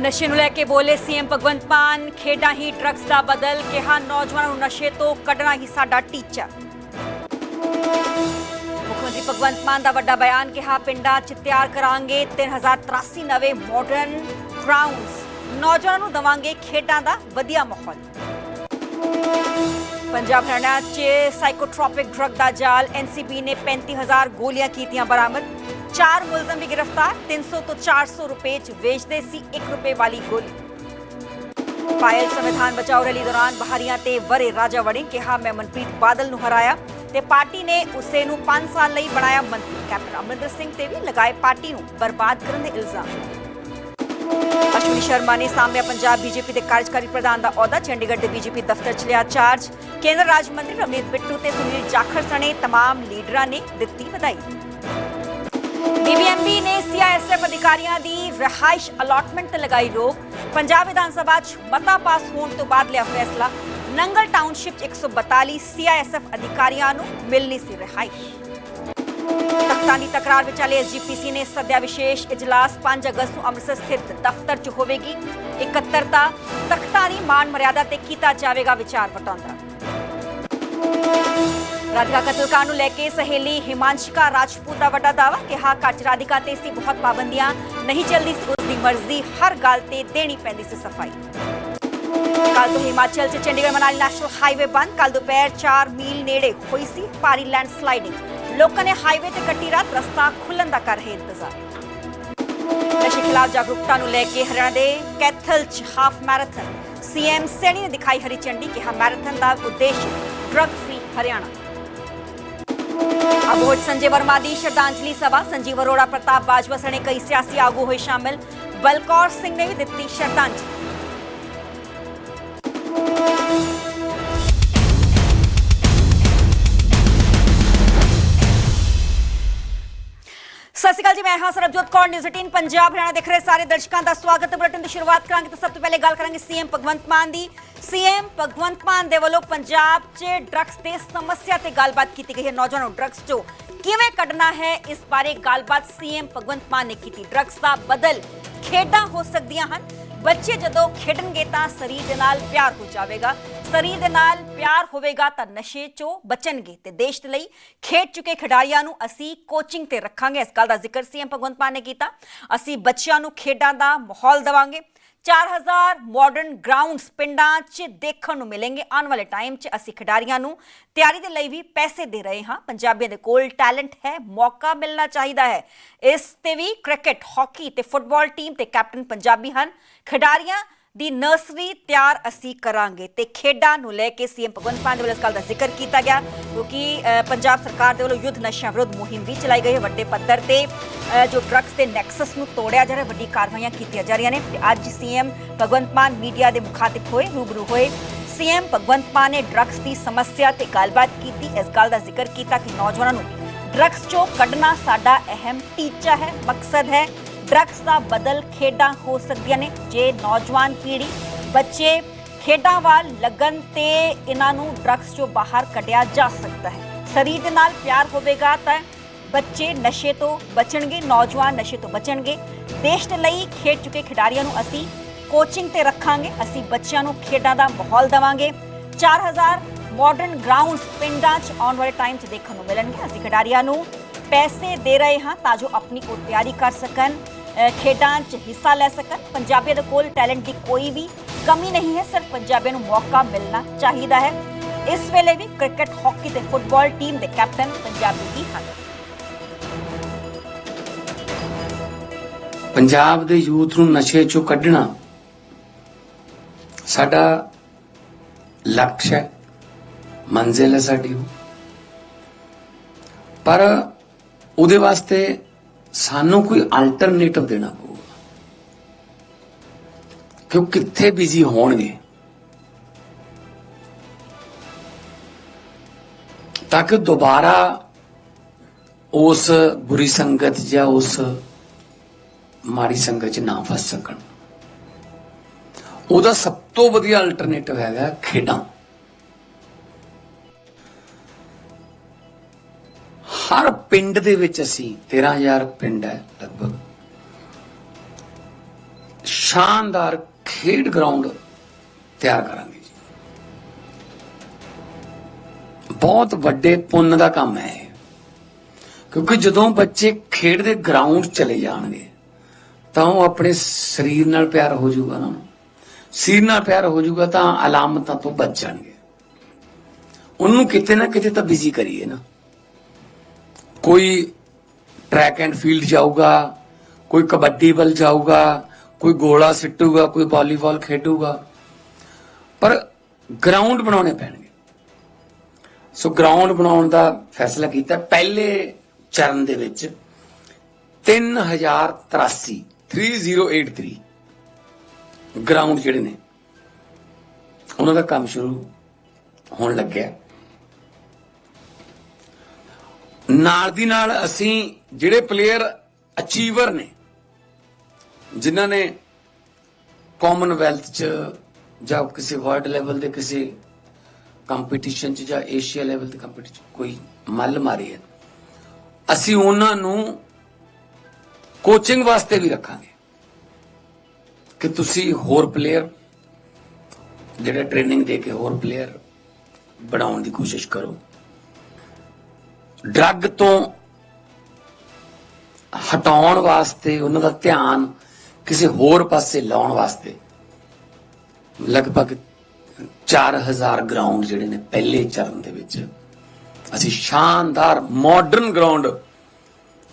ਨਸ਼ੇ ਨੂੰ ਲੈ ਕੇ ਬੋਲੇ ਸੀਐਮ ਭਗਵੰਤ ਮਾਨ, ਖੇਡਾਂ ਹੀ ਡਰੱਗਸ ਦਾ ਬਦਲ, ਕਿਹਾ ਨੌਜਵਾਨਾਂ ਨੂੰ ਨਸ਼ੇ ਤੋਂ ਕੱਢਣਾ ਹੀ ਸਾਡਾ ਟੀਚਾ ਮੁੱਖ ਮੰਤਰੀ ਭਗਵੰਤ ਮਾਨ ਦਾ ਵੱਡਾ ਬਿਆਨ ਕਿਹਾ, ਪਿੰਡਾਂ 'ਚ ਤਿਆਰ ਕਰਾਂਗੇ 3083 ਨਵੇਂ ਮਾਡਰਨ ਗਰਾਊਂਡਸ ਨੌਜਵਾਨਾਂ ਨੂੰ ਦਵਾਂਗੇ ਖੇਡਾਂ ਦਾ ਵਧੀਆ ਮਾਹੌਲ। ਪੰਜਾਬ ਹਰਿਆਣਾ 'ਚ ਸਾਈਕੋਟ੍ਰੋਪਿਕ ਡਰੱਗ ਦਾ ਜਾਲ ਐਨਸੀਬੀ ਨੇ 35000 ਗੋਲੀਆਂ ਕੀਤੀਆਂ ਬਰਾਮਦ। ਚਾਰ ਮੁਲਜ਼ਮ ਵੀ ਗ੍ਰਿਫਤਾਰ 300 ਤੋਂ 400 ਰੁਪਏ 'ਚ ਵੇਚਦੇ ਸੀ 1 ਰੁਪਏ ਵਾਲੀ ਗੋਲੀ ਪਾਇਲ ਸੰਵਿਧਾਨ ਬਚਾਓ ਰੈਲੀ ਦੌਰਾਨ ਬਹਾਰੀਆਂ ਤੇ ਵਰੇ ਰਾਜਾ ਵੜੇ ਕਿਹਾ ਮੈਂ ਮਨਪ੍ਰੀਤ ਬਾਦਲ ਨੂੰ ਹਰਾਇਆ ਤੇ ਪਾਰਟੀ ਨੇ ਉਸੇ ਨੂੰ 5 ਸਾਲ ਲਈ ਬਣਾਇਆ ਮੰਤਰੀ ਕੈਪਟਨ ਅਮਰਿੰਦਰ ਸਿੰਘ ਤੇ ਵੀ ਲਗਾਏ ਪਾਰਟੀ ਨੂੰ ਬਰਬਾਦ ਕਰਨ ਦੇ ਇਲਜ਼ਾਮ ਅਸ਼ਵਨੀ ਸ਼ਰਮਾ ਨੇ ਸਾਂਭਿਆ ਪੰਜਾਬ ਬੀਜੇਪੀ ਦੇ ਕਾਰਜਕਾਰੀ ਪ੍ਰਧਾਨ ਦਾ ਅਹੁਦਾ ਚੰਡੀਗੜ੍ਹ ਦੇ ਬੀਜੇਪੀ ਦਫ਼ਤਰ ਚ ਲਿਆ ਚਾਰਜ ਕੇਂਦਰ ਰਾਜ ਮੰਤਰੀ ਰਮਨੀਤ ਬਿੱਟੂ ਤੇ ਸੁਨੀਲ ਜਾਖੜ ਸਣੇ तमाम ਲੀਡਰਾਂ ਨੇ ਦਿੱਤੀ ਵਧਾਈ ਬੀਬੀਐਮਬੀ ਨੇ ਸੀਆਈਐਸਐਫ ਅਧਿਕਾਰੀਆਂ ਦੀ ਰਿਹਾਇਸ਼ ਅਲਾਟਮੈਂਟ ਤੇ ਲਗਾਈ ਰੋਕ। ਪੰਜਾਬ ਵਿਧਾਨ ਸਭਾ 'ਚ ਮਤਾ ਪਾਸ ਹੋਣ ਤੋਂ ਬਾਅਦ ਲਿਆ ਫੈਸਲਾ। ਨੰਗਲ ਟਾਊਨਸ਼ਿਪ 'ਚ 142 ਸੀਆਈਐਸਐਫ ਅਧਿਕਾਰੀਆਂ ਨੂੰ ਮਿਲਣੀ ਸੀ ਰਿਹਾਇਸ਼। ਤਖਤਾਂ ਤਕਰਾਰ ਵਿਚਾਲੇ ਐਸਜੀਪੀਸੀ ਨੇ ਸੱਦਿਆ ਵਿਸ਼ੇਸ਼ ਇਜਲਾਸ। 5 ਅਗਸਤ ਨੂੰ ਅੰਮ੍ਰਿਤਸਰ ਸਥਿਤ ਦਫ਼ਤਰ 'ਚ ਹੋਵੇਗੀ। ਇਕੱਤਰਤਾ ਤਖਤਾਂ ਦੀ ਮਾਨ ਮਰਿਆਦਾ ਤੇ ਕੀਤਾ ਜਾਵੇਗਾ ਵਿਚਾਰ ਵਟਾਂਦਰਾ। ਰਾਧਿਕਾ ਕਤਲਕਾਂਡ ਨੂੰ ਲੈ ਕੇ ਸਹੇਲੀ ਹਿਮਾਂਸ਼ਿਕਾ ਰਾਜਪੂਤ ਦਾ ਵੱਡਾ ਦਾਅਵਾ ਕਿਹਾ ਕੱਚ ਰਾਧਿਕਾ ਤੇ ਸੀ ਬਹੁਤ ਪਾਬੰਦੀਆਂ ਨਹੀਂ ਚੱਲਦੀ ਉਸ ਦੀ ਮਰਜ਼ੀ ਹਰ ਗੱਲ ਤੇ ਦੇਣੀ ਪੈਂਦੀ ਸੀ ਸਫ਼ਾਈ। ਕੱਲ ਤੋਂ ਹਿਮਾਚਲ ਚ ਚੰਡੀਗੜ੍ਹ ਮਨਾਲੀ ਨੈਸ਼ਨਲ ਹਾਈਵੇ ਬੰਦ। ਕੱਲ ਦੁਪਹਿਰ 4 ਮੀਲ ਨੇੜੇ ਹੋਈ ਸੀ ਭਾਰੀ ਲੈਂਡਸਲਾਈਡਿੰਗ। ਲੋਕਾਂ ਨੇ ਹਾਈਵੇ ਤੇ ਕੱਟੀ ਰਾਤ, ਰਸਤਾ ਖੁੱਲਣ ਦਾ ਕਰ ਰਹੇ ਇੰਤਜ਼ਾਰ। ਨਸ਼ੇ ਖਿਲਾਫ ਜਾਗਰੂਕਤਾ ਨੂੰ ਲੈ ਕੇ ਹਰਿਆਣਾ ਦੇ ਕੈਥਲ ਚ ਹਾਫ ਮੈਰਾਥਨ। ਸੀਐਮ ਸੈਣੀ ਨੇ ਦਿਖਾਈ ਹਰੀ ਚੰਡੀ ਕਿਹਾ ਮੈਰਾਥਨ ਦਾ ਉਦੇਸ਼ ਡਰੱਗ ਫ੍ਰੀ ਹਰਿਆਣਾ। ਅਬੋਹਰ ਸੰਜੇ ਵਰਮਾ ਦੀ ਸ਼ਰਧਾਂਜਲੀ ਸਭਾ ਸੰਜੀਵ ਅਰੋੜਾ ਪ੍ਰਤਾਪ ਬਾਜਵਾ ਸਣੇ ਕਈ ਸਿਆਸੀ ਆਗੂ ਹੋਏ ਸ਼ਾਮਿਲ ਬਲਕੌਰ ਸਿੰਘ ਨੇ ਵੀ ਦਿੱਤੀ ਸ਼ਰਧਾਂਜਲੀ ਸ਼੍ਰੀ ਅਕਾਲ ਜੀ, ਮੈਂ ਹਾਂ ਸਰਬਜੋਤ ਕੌਰ ਨਿਊਜ਼ 18 ਪੰਜਾਬ, ਹਰਿਆਣਾ ਦੇਖ ਰਹੇ ਸਾਰੇ ਦਰਸ਼ਕਾਂ ਦਾ ਸਵਾਗਤ। ਹੈ ਬੁਲੇਟਿਨ ਦੀ ਸ਼ੁਰੂਆਤ ਕਰਾਂਗੇ ਤਾਂ ਸਭ ਤੋਂ ਪਹਿਲੇ ਗੱਲ ਕਰਾਂਗੇ ਸੀਐਮ ਭਗਵੰਤ ਮਾਨ ਦੀ। ਸੀਐਮ ਭਗਵੰਤ ਮਾਨ ਦੇ ਵੱਲੋਂ ਪੰਜਾਬ 'ਚ ਡਰੱਗਸ ਦੇ ਸਮੱਸਿਆ ਤੇ ਗੱਲਬਾਤ ਕੀਤੀ ਗਈ ਹੈ। ਨੌਜਵਾਨਾਂ ਨੂੰ ਡਰੱਗਸ 'ਚੋਂ ਕਿਵੇਂ ਕੱਢਣਾ ਹੈ? ਇਸ ਬਾਰੇ ਗੱਲਬਾਤ ਸੀਐਮ ਭਗਵੰਤ ਮਾਨ ਨੇ ਕੀਤੀ। ਡਰੱਗਸ ਦਾ ਬਦਲ ਖੇਡਾਂ ਹੋ ਸਕਦੀਆਂ ਹਨ। ਬੱਚੇ ਜਦੋਂ ਖੇਡਣਗੇ ਤਾਂ ਸਰੀਰ ਦੇ ਨਾਲ ਪਿਆਰ ਹੋ ਜਾਵੇਗਾ। ਸਰੀਰ ਦੇ ਨਾਲ ਪਿਆਰ ਹੋਵੇਗਾ ਤਾਂ ਨਸ਼ੇ ਚੋਂ ਬਚਣਗੇ ਤੇ ਦੇਸ਼ ਦੇ ਲਈ ਖੇਡ ਚੁੱਕੇ ਖਿਡਾਰੀਆਂ ਨੂੰ ਅਸੀਂ ਕੋਚਿੰਗ ਤੇ ਰੱਖਾਂਗੇ। ਇਸ ਗੱਲ ਦਾ ਜ਼ਿਕਰ ਸੀਐਮ ਭਗਵੰਤ ਮਾਨ ਨੇ ਕੀਤਾ। ਅਸੀਂ ਬੱਚਿਆਂ ਨੂੰ ਖੇਡਾਂ ਦਾ ਮਾਹੌਲ ਦੇਵਾਂਗੇ। 4000 ਮਾਡਰਨ ਗਰਾਊਂਡਸ ਪਿੰਡਾਂ 'ਚ ਦੇਖਣ ਨੂੰ ਮਿਲਣਗੇ। ਆਉਣ ਵਾਲੇ ਟਾਈਮ 'ਚ ਅਸੀਂ ਖਿਡਾਰੀਆਂ ਨੂੰ ਤਿਆਰੀ ਦੇ ਲਈ ਵੀ ਪੈਸੇ ਦੇ ਰਹੇ ਹਾਂ। ਪੰਜਾਬੀਆਂ ਦੇ ਕੋਲ ਟੈਲੈਂਟ ਹੈ, ਮੌਕਾ ਮਿਲਣਾ ਚਾਹੀਦਾ ਹੈ। ਇਸ ਤੇ ਵੀ ਕ੍ਰਿਕਟ ਹਾਕੀ ਤੇ ਫੁੱਟਬਾਲ ਟੀਮ ਤੇ ਕੈਪਟਨ ਪੰਜਾਬੀ ਹਨ। ਖਿਡਾਰੀਆਂ ਦੀ ਨਰਸਰੀ ਤਿਆਰ ਅਸੀਂ ਕਰਾਂਗੇ ਤੇ ਖੇਡਾਂ ਨੂੰ ਲੈ ਕੇ ਸੀਐਮ ਭਗਵੰਤ ਮਾਨ ਦੇ ਵੱਲੋਂ ਇਸ ਗੱਲ ਦਾ ਜ਼ਿਕਰ ਕੀਤਾ ਗਿਆ, ਕਿਉਂਕਿ ਪੰਜਾਬ ਸਰਕਾਰ ਦੇ ਵੱਲੋਂ ਯੁੱਧ ਨਸ਼ਿਆਂ ਵਿਰੁੱਧ ਮੁਹਿੰਮ ਵੀ ਚਲਾਈ ਗਈ ਹੈ, ਵੱਡੇ ਪੱਧਰ ਤੇ ਜੋ ਡਰੱਗਸ ਦੇ ਨੈਕਸਸ ਨੂੰ ਤੋੜਿਆ ਜਾ ਰਿਹਾ, ਵੱਡੀ ਕਾਰਵਾਈਆਂ ਕੀਤੀਆਂ ਜਾ ਰਹੀਆਂ ਨੇ ਤੇ ਅੱਜ ਸੀਐਮ ਭਗਵੰਤ ਮਾਨ ਮੀਡੀਆ ਦੇ ਮੁਖਾਤਿਬ ਹੋਏ, ਰੂਬਰੂ ਹੋਏ। ਸੀਐਮ ਭਗਵੰਤ ਮਾਨ ਨੇ ਡਰੱਗਸ ਦੀ ਸਮੱਸਿਆ ਤੇ ਗੱਲਬਾਤ ਕੀਤੀ, ਇਸ ਗੱਲ ਦਾ ਜ਼ਿਕਰ ਕੀਤਾ ਕਿ ਨੌਜਵਾਨਾਂ ਨੂੰ ਡਰੱਗਸ ਚੋਂ ਕੱਢਣਾ ਸਾਡਾ ਅਹਿਮ ਟੀਚਾ ਹੈ, ਮਕਸਦ ਹੈ। ਡਰੱਗਸ ਦਾ ਬਦਲ ਖੇਡਾਂ ਹੋ ਸਕਦੀਆਂ ਨੇ। ਜੇ ਨੌਜਵਾਨ ਪੀੜ੍ਹੀ ਬੱਚੇ ਖੇਡਾਂ ਵੱਲ ਲੱਗਣ ਤੇ ਇਹਨਾਂ ਨੂੰ ਡਰੱਗਸ ਚੋਂ ਬਾਹਰ ਕੱਢਿਆ ਜਾ ਸਕਦਾ ਹੈ। ਸਰੀਰ ਦੇ ਨਾਲ ਪਿਆਰ ਹੋਵੇਗਾ ਤਾਂ ਬੱਚੇ ਨਸ਼ੇ ਤੋਂ ਬਚਣਗੇ, ਨੌਜਵਾਨ ਨਸ਼ੇ ਤੋਂ ਬਚਣਗੇ। ਦੇਸ਼ ਦੇ ਲਈ ਖੇਡ ਚੁੱਕੇ ਖਿਡਾਰੀਆਂ ਨੂੰ ਅਸੀਂ ਕੋਚਿੰਗ ਤੇ ਰੱਖਾਂਗੇ। ਅਸੀਂ ਬੱਚਿਆਂ ਨੂੰ ਖੇਡਾਂ ਦਾ ਮਾਹੌਲ ਦੇਵਾਂਗੇ। 4000 ਮਾਡਰਨ ਗਰਾਊਂਡਸ ਪਿੰਡਾਂ 'ਚ ਆਉਣ ਵਾਲੇ ਟਾਈਮ 'ਚ ਦੇਖਣ ਨੂੰ ਮਿਲਣਗੇ। ਅਸੀਂ ਖਿਡਾਰੀਆਂ ਨੂੰ ਪੈਸੇ ਦੇ ਰਹੇ ਹਾਂ ਤਾਂ ਜੋ ਆਪਣੀ ਉਹ ਤਿਆਰੀ ਕਰ ਸਕਣ। ਖੇਡਾਂ 'ਚ ਹਿੱਸਾ ਲੈ ਸਕਣ। ਪੰਜਾਬੀਆਂ ਦੇ ਕੋਲ ਟੈਲੈਂਟ ਦੀ ਕੋਈ ਵੀ ਕਮੀ ਨਹੀਂ ਹੈ। ਸਿਰਫ ਪੰਜਾਬੀਆਂ ਨੂੰ ਮੌਕਾ ਮਿਲਣਾ ਚਾਹੀਦਾ ਹੈ। ਇਸ ਵੇਲੇ ਵੀ ਕ੍ਰਿਕਟ, ਹਾਕੀ ਤੇ ਫੁੱਟਬਾਲ ਟੀਮ ਦੇ ਕੈਪਟਨ ਪੰਜਾਬੀ ਹੀ ਹਨ। ਪੰਜਾਬ ਦੇ ਯੂਥ ਨੂੰ ਨਸ਼ੇ ਚੋਂ ਕੱਢਣਾ ਸਾਡਾ ਲਕਸ਼ ਹੈ। ਮੰਜ਼ਿਲ ਹੈ ਸਾਡੀ ਪਰ ਉਹਦੇ ਵਾਸਤੇ ਸਾਨੂੰ ਕੋਈ ਅਲਟਰਨੇਟਿਵ ਦੇਣਾ ਪਊਗਾ। ਕਿ ਉਹ ਕਿੱਥੇ ਬਿਜ਼ੀ ਹੋਣਗੇ? ਤਾਂ ਕਿ ਦੁਬਾਰਾ ਉਸ ਬੁਰੀ ਸੰਗਤ ਜਾਂ ਉਸ ਮਾੜੀ ਸੰਗਤ 'ਚ ਨਾ ਫਸ ਸਕਣ। ਉਹਦਾ ਸਭ ਤੋਂ ਵਧੀਆ ਅਲਟਰਨੇਟਿਵ ਹੈਗਾ ਖੇਡਾਂ। ਹਰ ਪਿੰਡ ਦੇ ਵਿੱਚ ਅਸੀਂ 13000 ਪਿੰਡ ਹੈ ਲਗਭਗ। ਸ਼ਾਨਦਾਰ ਖੇਡ ਗਰਾਊਂਡ ਤਿਆਰ ਕਰਾਂਗੇ ਜੀ। ਬਹੁਤ ਵੱਡੇ ਪੁੰਨ ਦਾ ਕੰਮ ਹੈ ਇਹ। ਕਿਉਂਕਿ ਜਦੋਂ ਬੱਚੇ ਖੇਡ ਦੇ ਗਰਾਊਂਡ ਚਲੇ ਜਾਣਗੇ, ਤਾਂ ਉਹ ਆਪਣੇ ਸਰੀਰ ਨਾਲ ਪਿਆਰ ਹੋ ਜਾਊਗਾ ਨਾ। ਸਰੀਰ ਨਾਲ ਪਿਆਰ ਹੋ ਜਾਊਗਾ ਤਾਂ ਅਲਾਮਤਾਂ ਤੋਂ ਬਚ ਜਾਣਗੇ। ਉਹਨੂੰ ਕਿਤੇ ਨਾ ਕਿਤੇ ਤਾਂ ਬਿਜ਼ੀ ਕਰੀਏ ਨਾ। ਕੋਈ ਟਰੈਕ ਐਂਡ ਫੀਲਡ ਜਾਊਗਾ, ਕੋਈ ਕਬੱਡੀ ਵੱਲ ਜਾਊਗਾ, ਕੋਈ ਗੋਲਾ ਸਿੱਟੂਗਾ, ਕੋਈ ਵਾਲੀਬਾਲ ਖੇਡੂਗਾ। ਪਰ ਗਰਾਊਂਡ ਬਣਾਉਣੇ ਪੈਣਗੇ। ਸੋ ਗਰਾਊਂਡ ਬਣਾਉਣ ਦਾ ਫੈਸਲਾ ਕੀਤਾ ਪਹਿਲੇ ਚਰਨ ਦੇ ਵਿੱਚ 3083 3083 ਗਰਾਊਂਡ ਜਿਹੜੇ ਨੇ, ਉਹਨਾਂ ਦਾ ਕੰਮ ਸ਼ੁਰੂ ਹੋਣ ਲੱਗਿਆ। ਨਾਲ ਦੀ ਨਾਲ ਅਸੀਂ ਜਿਹੜੇ ਪਲੇਅਰ ਅਚੀਵਰ ਨੇ, ਜਿਨ੍ਹਾਂ ਨੇ ਕਾਮਨਵੈਲਥ ਚ ਜਾਂ ਕਿਸੇ ਵਰਲਡ ਲੈਵਲ ਦੇ ਕਿਸੇ ਕੰਪੀਟੀਸ਼ਨ ਚ ਜਾਂ ਏਸ਼ੀਆ ਲੈਵਲ ਦੇ ਕੰਪੀਟੀਸ਼ਨ ਕੋਈ ਮੱਲ ਮਾਰੀ ਹੈ ਅਸੀਂ ਉਹਨਾਂ ਨੂੰ ਕੋਚਿੰਗ ਵਾਸਤੇ ਵੀ ਰੱਖਾਂਗੇ। ਕਿ ਤੁਸੀਂ ਹੋਰ ਪਲੇਅਰ ਜਿਹੜੇ ਟ੍ਰੇਨਿੰਗ ਦੇ ਕੇ ਹੋਰ ਪਲੇਅਰ ਬਣਾਉਣ ਦੀ ਕੋਸ਼ਿਸ਼ ਕਰੋ। ਡਰੱਗ ਤੋਂ ਹਟਾਉਣ ਵਾਸਤੇ ਉਹਨਾਂ ਦਾ ਧਿਆਨ ਕਿਸੇ ਹੋਰ ਪਾਸੇ ਲਾਉਣ ਵਾਸਤੇ ਲਗਭਗ 4000 ਗਰਾਊਂਡ ਜਿਹੜੇ ਨੇ ਪਹਿਲੇ ਚਰਨ ਦੇ ਵਿੱਚ ਅਸੀਂ ਸ਼ਾਨਦਾਰ ਮਾਡਰਨ ਗਰਾਊਂਡ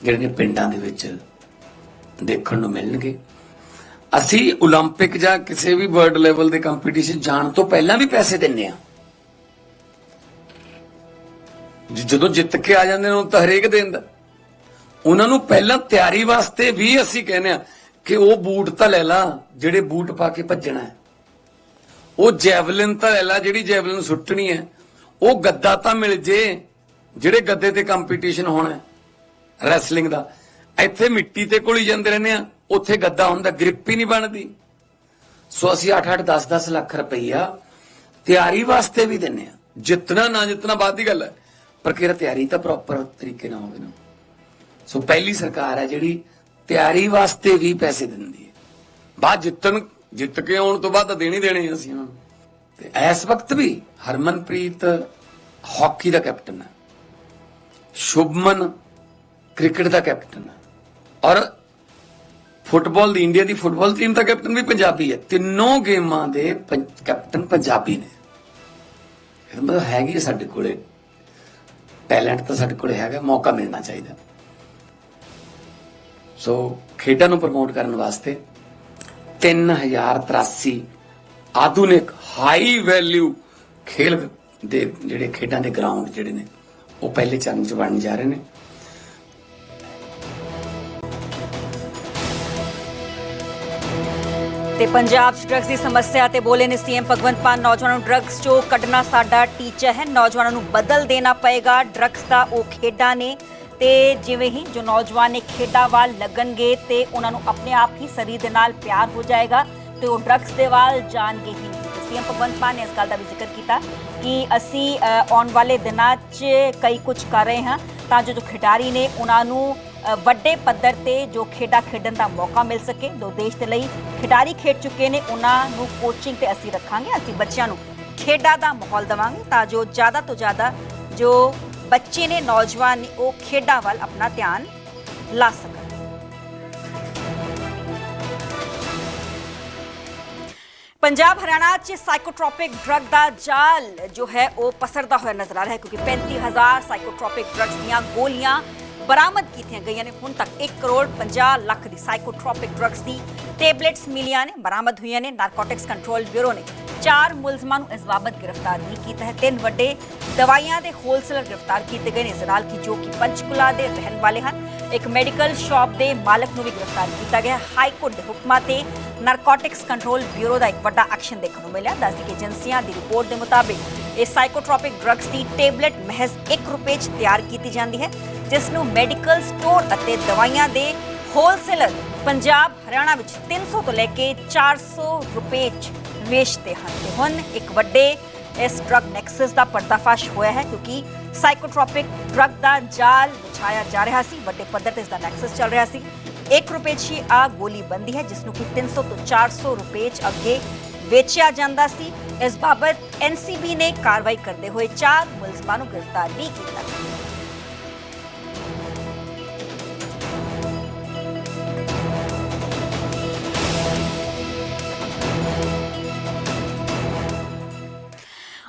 ਜਿਹੜੇ ਨੇ ਪਿੰਡਾਂ ਦੇ ਵਿੱਚ ਦੇਖਣ ਨੂੰ ਮਿਲਣਗੇ ਅਸੀਂ 올림픽 ਜਾਂ ਕਿਸੇ ਵੀ ਵਰਲਡ ਲੈਵਲ ਦੇ ਕੰਪੀਟੀਸ਼ਨ ਜਾਣ ਤੋਂ ਪਹਿਲਾਂ ਵੀ ਪੈਸੇ ਦਿੰਨੇ ਆ ਜਦੋਂ ਜਿੱਤ ਕੇ ਆ ਜਾਂਦੇ ਨੇ, ਉਹ ਤਾਂ ਹਰੇਕ ਦਿੰਦਾ ਉਹਨਾਂ ਨੂੰ ਪਹਿਲਾਂ ਤਿਆਰੀ ਵਾਸਤੇ ਵੀ ਅਸੀਂ ਕਹਿੰਦੇ ਆ ਕਿ ਉਹ ਬੂਟ ਤਾਂ ਲੈ ਲਾ, ਜਿਹੜੇ ਬੂਟ ਪਾ ਕੇ ਭੱਜਣਾ ਹੈ। ਉਹ ਜੈਵਲਿਨ ਤਾਂ ਲੈ ਲਾ, ਜਿਹੜੀ ਜੈਵਲਿਨ ਸੁੱਟਣੀ ਹੈ। ਉਹ ਗੱਦਾ ਤਾਂ ਮਿਲ ਜੇ, ਜਿਹੜੇ ਗੱਦੇ ਤੇ ਕੰਪੀਟੀਸ਼ਨ ਹੋਣਾ ਹੈ ਰੈਸਲਿੰਗ ਦਾ। ਇੱਥੇ ਮਿੱਟੀ ਤੇ ਕੋਲੀ ਜਾਂਦੇ ਰਹਿੰਦੇ ਆ ਉੱਥੇ ਗੱਦਾ ਹੁੰਦਾ ਗ੍ਰਿਪ ਹੀ ਨਹੀਂ ਬਣਦੀ। ਸੋ ਅਸੀਂ 8-8 10-10 ਲੱਖ ਰੁਪਈਆ ਤਿਆਰੀ ਵਾਸਤੇ ਵੀ ਦਿੰਨੇ ਆ ਜਿੱਤਣਾ ਨਾ ਜਿੱਤਣਾ ਬਾਅਦ ਦੀ ਗੱਲ ਹੈ। ਪਰ ਕਿਹੜਾ ਤਿਆਰੀ ਤਾਂ ਪ੍ਰੋਪਰ ਤਰੀਕੇ ਨਾਲ ਹੋਵੇ ਨਾ। ਸੋ ਪਹਿਲੀ ਸਰਕਾਰ ਹੈ ਜਿਹੜੀ ਤਿਆਰੀ ਵਾਸਤੇ ਵੀ ਪੈਸੇ ਦਿੰਦੀ ਹੈ। ਬਾਅਦ ਜਿੱਤਣ, ਜਿੱਤ ਕੇ ਆਉਣ ਤੋਂ ਬਾਅਦ ਤਾਂ ਦੇਣੀ ਦੇਣੇ ਅਸੀਂ। ਉਹਨਾਂ ਨੂੰ ਤੇ ਇਸ ਵਕਤ ਵੀ ਹਰਮਨਪ੍ਰੀਤ ਹਾਕੀ ਦਾ ਕੈਪਟਨ ਹੈ। ਸ਼ੁਭਮਨ ਕ੍ਰਿਕਟ ਦਾ ਕੈਪਟਨ ਹੈ। ਔਰ ਫੁੱਟਬਾਲ ਦੀ ਇੰਡੀਆ ਦੀ ਫੁੱਟਬਾਲ ਟੀਮ ਦਾ ਕੈਪਟਨ ਵੀ ਪੰਜਾਬੀ ਹੈ। ਤਿੰਨੋਂ ਗੇਮਾਂ ਦੇ ਕੈਪਟਨ ਪੰਜਾਬੀ ਨੇ। ਇਹ ਮਤਲਬ ਹੈਗੀ ਹੈ ਸਾਡੇ ਕੋਲੇ। ਟੈਲੈਂਟ ਤਾਂ ਸਾਡੇ ਕੋਲ ਹੈਗਾ, ਮੌਕਾ ਮਿਲਣਾ ਚਾਹੀਦਾ। ਸੋ ਖੇਡਾਂ ਨੂੰ ਪ੍ਰਮੋਟ ਕਰਨ ਵਾਸਤੇ 3083 ਆਧੁਨਿਕ ਹਾਈ ਵੈਲਿਊ ਖੇਲ ਦੇ ਜਿਹੜੇ ਖੇਡਾਂ ਦੇ ਗਰਾਊਂਡ ਜਿਹੜੇ ਨੇ, ਉਹ ਪਹਿਲੇ ਚਰਨ ਚ ਬਣਨ ਜਾ ਰਹੇ ਨੇ। ਤੇ ਪੰਜਾਬ 'ਚ ਡਰੱਗਸ ਦੀ ਸਮੱਸਿਆ ਤੇ ਬੋਲੇ ਨੇ ਸੀਐਮ ਭਗਵੰਤ ਮਾਨ, ਨੌਜਵਾਨਾਂ ਨੂੰ ਡਰੱਗਸ 'ਚੋਂ ਕੱਢਣਾ ਸਾਡਾ ਟੀਚਾ ਹੈ। ਨੌਜਵਾਨਾਂ ਨੂੰ ਬਦਲ ਦੇਣਾ ਪਏਗਾ। ਡਰੱਗਸ ਦਾ ਉਹ ਖੇਡਾਂ ਨੇ ਤੇ ਜਿਵੇਂ ਹੀ ਜੋ ਨੌਜਵਾਨ ਨੇ ਖੇਡਾਂ ਵੱਲ ਲੱਗਣਗੇ ਤੇ ਉਹਨਾਂ ਨੂੰ ਆਪਣੇ ਆਪ ਹੀ ਸਰੀਰ ਦੇ ਨਾਲ ਪਿਆਰ ਹੋ ਜਾਏਗਾ ਤੇ ਉਹ ਡਰੱਗਸ ਦੇ ਵੱਲ ਜਾਣਗੇ ਹੀ ਨਹੀਂ। ਸੀਐਮ ਭਗਵੰਤ ਮਾਨ ਨੇ ਇਸ ਗੱਲ ਦਾ ਵੀ ਜ਼ਿਕਰ ਕੀਤਾ ਕਿ ਅਸੀਂ ਆਉਣ ਵਾਲੇ ਦਿਨਾਂ 'ਚ ਕਈ ਕੁਝ ਕਰ ਰਹੇ ਹਾਂ ਤਾਂ ਜੋ ਜੋ ਖਿਡਾਰੀ ਨੇ ਉਹਨਾਂ ਨੂੰ ਵੱਡੇ ਪੱਧਰ ਤੇ ਜੋ ਖੇਡਾਂ ਖੇਡਣ ਦਾ ਮੌਕਾ ਮਿਲ ਸਕੇ, ਜੋ ਦੇਸ਼ ਦੇ ਲਈ ਖਿਡਾਰੀ ਖੇਡ ਚੁੱਕੇ ਨੇ, ਉਹਨਾਂ ਨੂੰ ਕੋਚਿੰਗ ਤੇ ਅਸੀਂ ਰੱਖਾਂਗੇ, ਅਸੀਂ ਬੱਚਿਆਂ ਨੂੰ ਖੇਡਾਂ ਦਾ ਮਾਹੌਲ ਦੇਵਾਂਗੇ ਤਾਂ ਜੋ ਜ਼ਿਆਦਾ ਤੋਂ ਜ਼ਿਆਦਾ ਜੋ ਬੱਚੇ ਨੇ, ਨੌਜਵਾਨ ਨੇ, ਉਹ ਖੇਡਾਂ ਵੱਲ ਆਪਣਾ ਧਿਆਨ ਲਾ ਸਕਣ। ਪੰਜਾਬ ਹਰਿਆਣਾ 'ਚ ਸਾਈਕੋਟ੍ਰੋਪਿਕ ਡਰੱਗ ਦਾ ਜਾਲ ਜੋ ਹੈ, ਉਹ ਪਸਰਦਾ ਹੋਇਆ ਨਜ਼ਰ ਆ ਰਿਹਾ ਹੈ ਕਿਉਂਕਿ 35000 ਸਾਈਕੋਟ੍ਰੋਪਿਕ ਡਰੱਗਸ ਦੀਆਂ ਗੋਲੀਆਂ ਬਰਾਮਦ ਕੀਤੀਆਂ ਗਈਆਂ ਨੇ। ਹੁਣ ਤੱਕ 1 ਕਰੋੜ 50 ਲੱਖ ਦੀ ਸਾਈਕੋਟ੍ਰੋਪਿਕ ਡਰੱਗਸ ਦੀ ਟੇਬਲੇਟਸ ਮਿਲੀਆਂ ਨੇ, ਬਰਾਮਦ ਹੋਈਆਂ ਨੇ। ਨਾਰਕੋਟਿਕਸ ਕੰਟਰੋਲ ਬਿਊਰੋ ਨੇ ਚਾਰ ਮੁਲਜ਼ਮਾਂ ਨੂੰ ਇਸ ਬਾਬਤ ਗ੍ਰਿਫਤਾਰ ਵੀ ਕੀਤਾ ਹੈ। ਤਿੰਨ ਵੱਡੇ ਦਵਾਈਆਂ ਦੇ ਹੋਲਸੇਲਰ ਗ੍ਰਿਫਤਾਰ ਕੀਤੇ ਗਏ ਨੇ। ਇਸ ਨਾਲ ਜੋ ਕਿ ਪੰਚਕੁਲਾ ਦੇ ਰਹਿਣ ਵਾਲੇ ਹਨ। ਇੱਕ ਮੈਡੀਕਲ ਸ਼ਾਪ ਦੇ ਮਾਲਕ ਨੂੰ ਵੀ ਗ੍ਰਿਫਤਾਰ ਕੀਤਾ ਗਿਆ ਹਾਈ ਕੋਰਟ ਦੇ ਹੁਕਮਾਂ ਤੇ ਨਾਰਕੋਟਿਕਸ ਕੰਟਰੋਲ ਬਿਊਰੋ ਦਾ ਇੱਕ ਵੱਡਾ ਐਕਸ਼ਨ ਦੇਖਣ ਨੂੰ ਮਿਲਿਆ। ਦੱਸਦੀ ਕਿ ਏਜੰਸੀਆਂ ਦੀ ਰਿਪੋਰਟ ਦੇ ਮੁਤਾਬਿਕ ਇਹ ਸਾਈਕੋਟ੍ਰੋਪਿਕ ਡਰੱਗਸ ਦੀ ਟੇਬਲੇਟ ਮਹਿਜ਼ 1 ਰੁਪਏ 'ਚ ਤਿਆਰ ਕੀਤੀ ਜਾਂਦੀ ਹੈ। ਜਿਸ ਨੂੰ ਮੈਡੀਕਲ ਸਟੋਰ ਅਤੇ ਦਵਾਈਆਂ ਦੇ ਹੋਲਸੇਲਰ ਪੰਜਾਬ, ਹਰਿਆਣਾ ਵਿੱਚ 300 ਤੋਂ ਲੈ ਕੇ 400 ਰੁਪਏ 'ਚ ਵੇਚਦੇ ਹਨ। ਤੇ ਹੁਣ ਇੱਕ ਵੱਡੇ ਇਸ ਡਰੱਗ ਨੈਕਸਸ ਦਾ ਪਰਦਾਫਾਸ਼ ਹੋਇਆ ਹੈ ਕਿਉਂਕਿ ਸਾਈਕੋਟ੍ਰੋਪਿਕ ਡਰੱਗ ਦਾ ਜਾਲ ਵਿਛਾਇਆ ਜਾ ਰਿਹਾ ਸੀ। ਵੱਡੇ ਪੱਧਰ ਤੇ ਇਸ ਦਾ ਨੈਕਸਸ ਚੱਲ ਰਿਹਾ ਸੀ। 1 ਰੁਪਏ 'ਚ ਹੀ ਆ ਗੋਲੀ ਬੰਦੀ ਹੈ ਜਿਸ ਨੂੰ ਕਿ 300 ਤੋਂ 400 ਰੁਪਏ 'ਚ ਅੱਗੇ ਵੇਚਿਆ ਜਾਂਦਾ ਸੀ। ਇਸ ਬਾਬਤ ਐਨਸੀਬੀ ਨੇ ਕਾਰਵਾਈ ਕਰਦੇ ਹੋਏ ਚਾਰ ਮੁਲਜ਼ਮਾਂ ਨੂੰ ਗ੍ਰਿਫਤਾਰ ਵੀ ਕੀਤਾ।